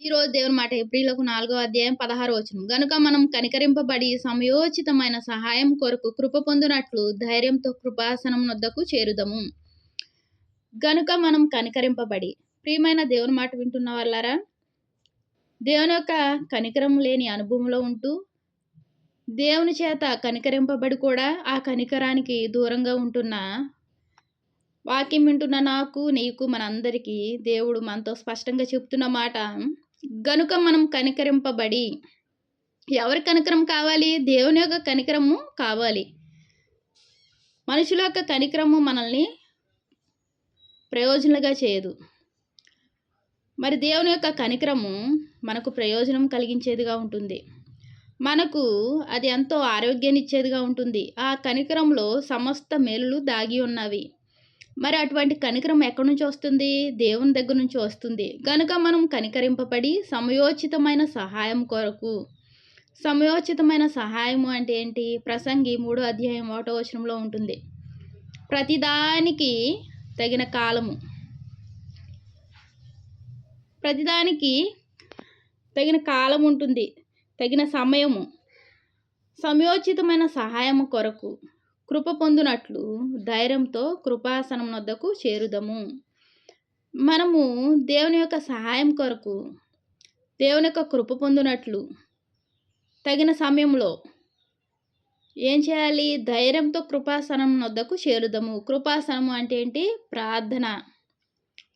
ఈరోజు దేవుని మాట ఏప్రిలకు నాలుగో అధ్యాయం పదహారు వచనం. గనుక మనం కనికరింపబడి సమయోచితమైన సహాయం కొరకు కృప పొందినట్లు ధైర్యంతో కృపాసనం వద్దకు చేరుదము. గనుక మనం కనికరింపబడి ప్రియమైన దేవుని మాట వింటున్న వాళ్ళారా దేవుని యొక్క కనికరం లేని అనుభవంలో ఉంటూ దేవుని చేత కనికరింపబడి కూడా ఆ కనికరానికి దూరంగా ఉంటున్న వాక్యం వింటున్న నాకు నీకు మనందరికీ దేవుడు మనతో స్పష్టంగా చెప్తున్న మాట గనుక మనం కనికరింపబడి ఎవరి కనికరం కావాలి? దేవుని యొక్క కనికరము కావాలి. మనుషుల యొక్క కనికరము మనల్ని ప్రయోజనలుగా చేయదు. మరి దేవుని యొక్క కనికరము మనకు ప్రయోజనం కలిగించేదిగా ఉంటుంది. మనకు అది ఎంతో ఆరోగ్యాన్ని ఇచ్చేదిగా ఉంటుంది. ఆ కనికరంలో సమస్త మేలులు దాగి ఉన్నవి. మరి అటువంటి కనికరం ఎక్కడి నుంచి వస్తుంది? దేవుని దగ్గర నుంచి వస్తుంది. కనుక మనం కనికరింపబడి సమయోచితమైన సహాయం కొరకు సమయోచితమైన సహాయము అంటే ఏంటి? ప్రసంగి మూడో అధ్యాయం ఒకటో వచనంలో ఉంటుంది. ప్రతిదానికి తగిన కాలము. ప్రతిదానికి తగిన కాలం ఉంటుంది. తగిన సమయము. సమయోచితమైన సహాయము కొరకు. కృప పొందునట్లు ధైర్యంతో కృపాసనం వద్దకు చేరుదము. మనము దేవుని యొక్క సహాయం కొరకు దేవుని యొక్క కృప పొందినట్లు తగిన సమయంలో ఏం చేయాలి? ధైర్యంతో కృపాసనం వద్దకు చేరుదము. కృపాసనము అంటే ఏంటి? ప్రార్థన.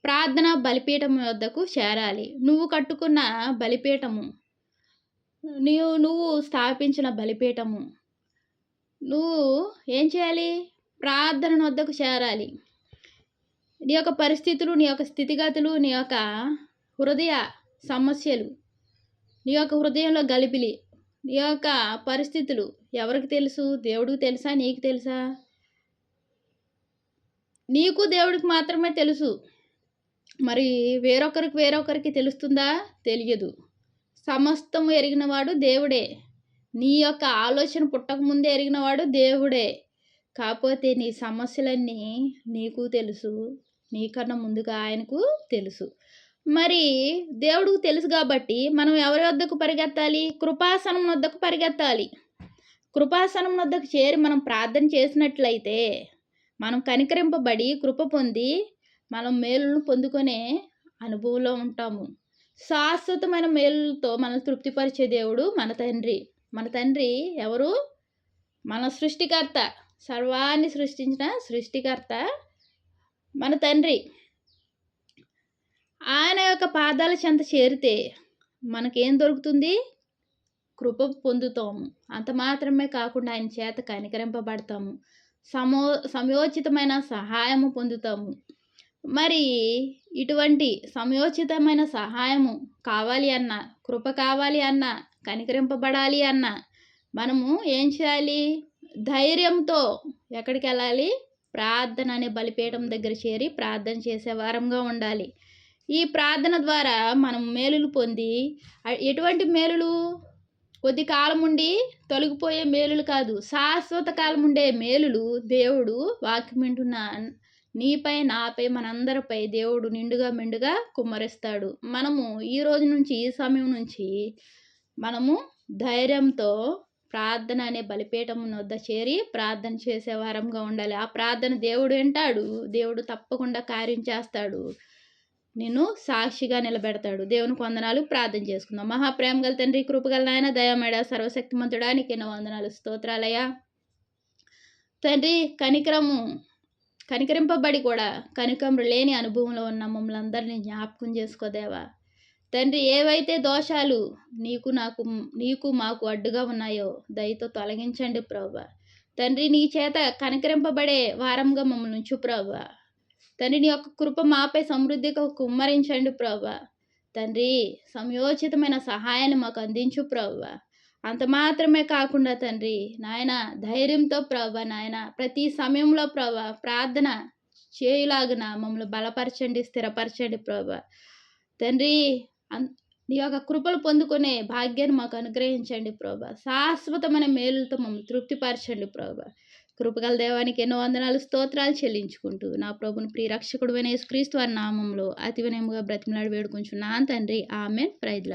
ప్రార్థన బలిపీఠం వద్దకు చేరాలి. నువ్వు కట్టుకున్న బలిపీఠము నువ్వు నువ్వు స్థాపించిన బలిపీఠము నువ్వు ఏం చేయాలి? ప్రార్థన వద్దకు చేరాలి. నీ యొక్క పరిస్థితులు నీ యొక్క స్థితిగతులు నీ యొక్క హృదయ సమస్యలు నీ యొక్క హృదయంలో గలిపిలి నీ యొక్క పరిస్థితులు ఎవరికి తెలుసు? దేవుడికి తెలుసా? నీకు తెలుసా? నీకు దేవుడికి మాత్రమే తెలుసు. మరి వేరొకరికి వేరొకరికి తెలుస్తుందా? తెలియదు. సమస్తము ఎరిగినవాడు దేవుడే. నీ యొక్క ఆలోచన పుట్టకముందే ఎరిగినవాడు దేవుడే. కాకపోతే నీ సమస్యలన్నీ నీకు తెలుసు. నీకన్నా ముందుగా ఆయనకు తెలుసు. మరి దేవుడికి తెలుసు కాబట్టి మనం ఎవరి వద్దకు పరిగెత్తాలి? కృపాసనం వద్దకు పరిగెత్తాలి. కృపాసనం వద్దకు చేరి మనం ప్రార్థన చేసినట్లయితే మనం కనికరింపబడి కృప పొంది మనం మేలును పొందుకునే అనుభవంలో ఉంటాము. శాశ్వతమైన మేలులతో మనల్ని తృప్తిపరిచే దేవుడు మన తండ్రి. మన తండ్రి ఎవరు? మన సృష్టికర్త. సర్వాన్ని సృష్టించిన సృష్టికర్త మన తండ్రి. ఆయన యొక్క పాదాల చెంత చేరితే మనకేం దొరుకుతుంది? కృప పొందుతాము. అంత మాత్రమే కాకుండా ఆయన చేత కనికరింపబడతాము. సమో సమయోచితమైన సహాయము పొందుతాము. మరి ఇటువంటి సమయోచితమైన సహాయము కావాలి అన్న కృప కావాలి అన్న కనికరింపబడాలి అన్న. మనము ఏం చేయాలి? ధైర్యంతో ఎక్కడికి వెళ్ళాలి ప్రార్థన అనే బలిపీఠం దగ్గర చేరి ప్రార్థన చేసే వారంగా ఉండాలి. ఈ ప్రార్థన ద్వారా మనం మేలులు పొంది ఎటువంటి మేలులు? కొద్ది కాలం ఉండి తొలగిపోయే మేలులు కాదు శాశ్వత కాలం ఉండే మేలులు దేవుడు వాక్యం వింటున్న నీపై నాపై మనందరిపై దేవుడు నిండుగా మెండుగా కుమ్మరిస్తాడు. మనము ఈ రోజు నుంచి ఈ సమయం నుంచి మనము ధైర్యంతో ప్రార్థన అనే బలిపీఠం వద్ద చేరి ప్రార్థన చేసే వారంగా ఉండాలి. ఆ ప్రార్థన దేవుడు వింటాడు. దేవుడు తప్పకుండా కార్యం చేస్తాడు. నేను సాక్షిగా నిలబెడతాడు. దేవుని వందనాలు. ప్రార్థన చేసుకుందాం. మహాప్రేమ గల తండ్రి కృపగల నాయన దయమేడ సర్వశక్తిమంతుడా నీకెన్నో వందనాలు. స్తోత్రాలయ్యా. తండ్రి కనికరము కనికరింపబడి కూడా కనికరం లేని అనుభవంలో ఉన్న మమ్మల్ని అందరినీ జ్ఞాపకం చేసుకోదేవా తండ్రి ఏవైతే దోషాలు నీకు నాకు నీకు మాకు అడ్డుగా ఉన్నాయో దయతో తొలగించండి ప్రభా. తండ్రి నీ చేత కనికరింపబడే వారంగా మమ్మల్ని ఉంచు ప్రభా. తండ్రి నీ యొక్క కృప మాపై సమృద్ధిగా కుమ్మరించండి ప్రభా. తండ్రి సమయోచితమైన సహాయాన్ని మాకు అందించు ప్రభా. అంత మాత్రమే కాకుండా తండ్రి నాయన ధైర్యంతో ప్రభా నాయన ప్రతి సమయంలో ప్రభా ప్రార్థన చేయులాగున మమ్మల్ని బలపరచండి స్థిరపరచండి ప్రభా. తండ్రి నీ యొక్క కృపలు పొందుకునే భాగ్యాన్ని మాకు అనుగ్రహించండి ప్రభా. శాశ్వతమైన మేలులతో మమ్మల్ని తృప్తిపరచండి ప్రభా. కృపగల దేవానికి ఎన్నో వందనాలు స్తోత్రాలు చెల్లించుకుంటూ నా ప్రభుని ప్రియరక్షకుడు క్రీస్తు వారి నామంలో అతి వినయముగా బ్రతిమలాడి వేడుకుంటున్నాను తండ్రి. ఆమె ప్రైజ్లా